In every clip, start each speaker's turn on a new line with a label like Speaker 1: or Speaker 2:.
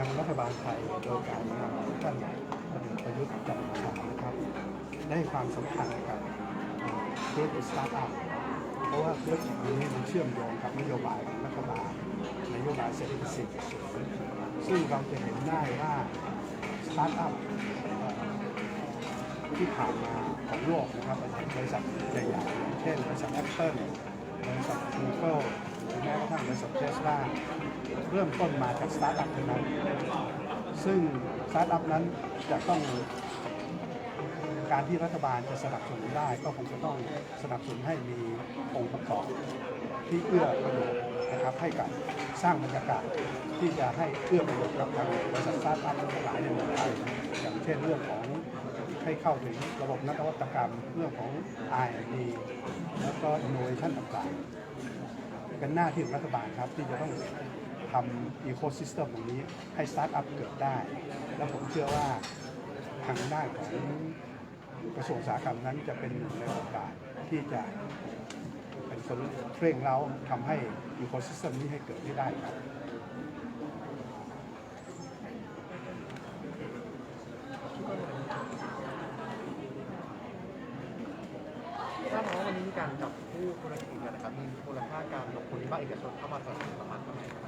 Speaker 1: างรัฐบาลไทยโดยการนำท่านพลเอกประยุทธ์จันทร์โอชานะครับ ได้ความสำคัญกับธุรกิจสตาร์ทอัพเพราะว่าธุรกิจนี้มันเชื่อมโยงกับนโยบายของรัฐบาลนโยบายเศรษฐกิจ4.0ซึ่งเราจะเห็นได้ว่าสตาร์ทอัพที่ผ่านมาของโลกนะครับบริษัทใหญ่ๆเช่นบริษัท Apple บริษัท Google หรือแม้กระทั่งบริษัท Tesla เริ่มต้นมาจากสตาร์ทอัพนั้น ซึ่งสตาร์ทอัพนั้นจะต้องการที่รัฐบาลจะสนับสนุนได้ก็คงจะต้องสนับสนุนให้มีองค์ประกอบที่เอื้อประโยชน์นะครับให้กับสร้างบรรยากาศที่จะให้เอื้อประโยชน์กับทางบริษัทสตาร์ทอัพทั้งหลายในเมืองไทยอย่างเช่นเรื่องของให้เข้าถึงระบบนวัตกรรมเรื่องของ R&D แล้วก็ innovation ต่างๆ เป็นหน้าที่ของรัฐบาลครับ ที่จะต้องทำอีโคซิสเต็มตรงนี้ให้สตาร์ทอัพเกิดได้ แล้วผมเชื่อว่าทางด้านของกระทรวงอุตสาหกรรมนั้นจะเป็นหนึ่งในโอกาสที่จะเป็นคนเร่งเร้าทำให้อีโคซิสเต็มนี้ให้เกิดได้ครับ
Speaker 2: ทราบมาว่าวันนี้มีการจับ คู่ธุรกิจกันนะครับมีมูลค่าการลงทุนภาคเอกชนเข้ามาสนับสนุนประมาณเท่าไหร่ครั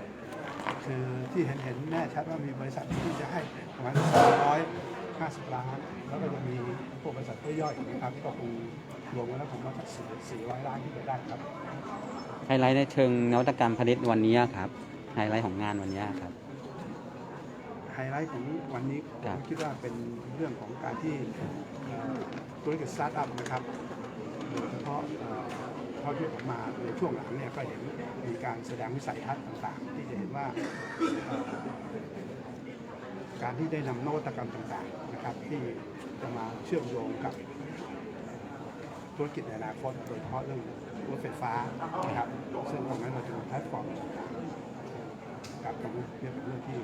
Speaker 2: บ
Speaker 1: คือที่เห็นเห็นแน่ชัดว่ามีบริษัทที่จะให้ประมาณ350 ล้าน แล้วก็จะมีพวกบริษัทย่อยๆอีกนะครับก็คงรวมกันแล้วผมว่าจะ400 ล้านที่จะได้ครับ
Speaker 3: ไฮไลท์ในเชิงนวัตกรรมพาณิชย์วันนี้ครับ ไฮไลท์ของงานวันนี้ครับ
Speaker 1: ไฮไลท์ของวันนี้ผ
Speaker 3: ครั
Speaker 1: ม
Speaker 3: บ
Speaker 1: คิดว่าเป็นเรื่องของการที่เอ่อธุรกิจสตาร์ทอัพนะครับโดยเฉพาะ เอ่อเท่าที่ผมมาในช่วงหลังเนี่ยก็เห็นมีการแสดงวิสัยทัศน์ต่างๆ ที่จะเห็นว่าการที่ได้นำนวัตกรรมต่างๆนะครับ ที่จะมาเชื่อมโยงกับธุรกิจในอนาคตโดยเฉพาะเรื่องรถไฟฟ้านะครับซึ่งตรงนั้นเราจะมีแพลตฟอร์มต่างๆกับตรงนี้เนี่ยเป็นเรื่องที่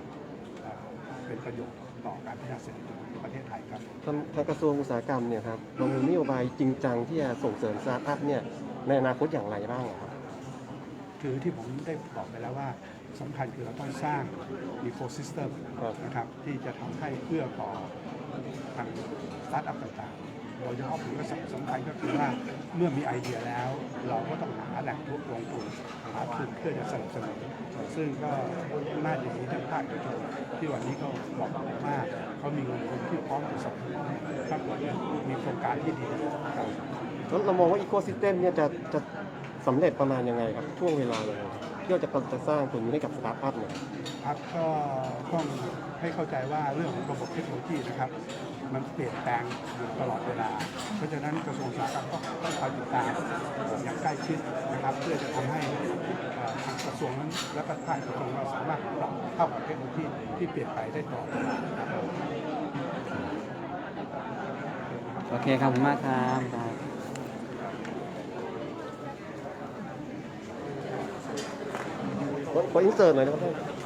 Speaker 1: เป็นประโยชน์ต่อการพัฒนาเศรษฐกิจของประเทศไทยครับ
Speaker 4: ทางทางกระทรวงอุตสาหกรรมเนี่ยครับเรามีนโยบายจริงจังที่จะส่งเสริมสตาร์ทอัพเนี่ย ในอนาคตอย่างไรบ้างอะครับ
Speaker 1: คือที่ผมได้บอกไปแล้วว่าสำคัญคือเราต้องสร้างอีโคซิสเต็ม
Speaker 4: ครับ
Speaker 1: นะครับที่จะทำให้เพื่อต่อทางสตาร์ทอัพต่างๆโดยเฉพาะผมก็สำคัญก็คือว่าเมื่อมีไอเดียแล้ว เราก็ต้องหาแหล่งทุนลงทุนหาทุนเพื่อจะสนับสนุนซึ่งก็น่าจะมีทั้งภาคเอกชนที่วันนี้ก็บอกว่าเขามีเงินทุนที่พร้อมจะสนับสนุนถ้าเกิดมีโครงการที่ดีครับ
Speaker 4: แล้วเรามองว่าอีโคซิสเต็มเนี่ยจะจะสำเร็จประมาณยังไงครับ ช่วงเวลายังไงครับที่เราจะจะสร้างตรงนี้ให้กับสตาร์ทอัพเนี่ย
Speaker 1: ครับก็ต้องให้เข้าใจว่าเรื่องของระบบเทคโนโลยีนะครับ มันเปลี่ยนแปลงอยู่ตลอดเวลา เพราะฉะนั้นกระทรวงอุตสาหกรรมก็ต้องคอยติดตามอย่างใกล้ชิดนะครับ เพื่อจะทำให้เอ่อทางกระทรวงนั้นและก็ภาคเอกชนเราสามารถปรับเข้ากับเทคโนโลยีที่เปลี่ยนไปได้ตลอดเวลาครับ
Speaker 3: โอเคครับขอบคุณมากครับ ครับ
Speaker 4: ขอข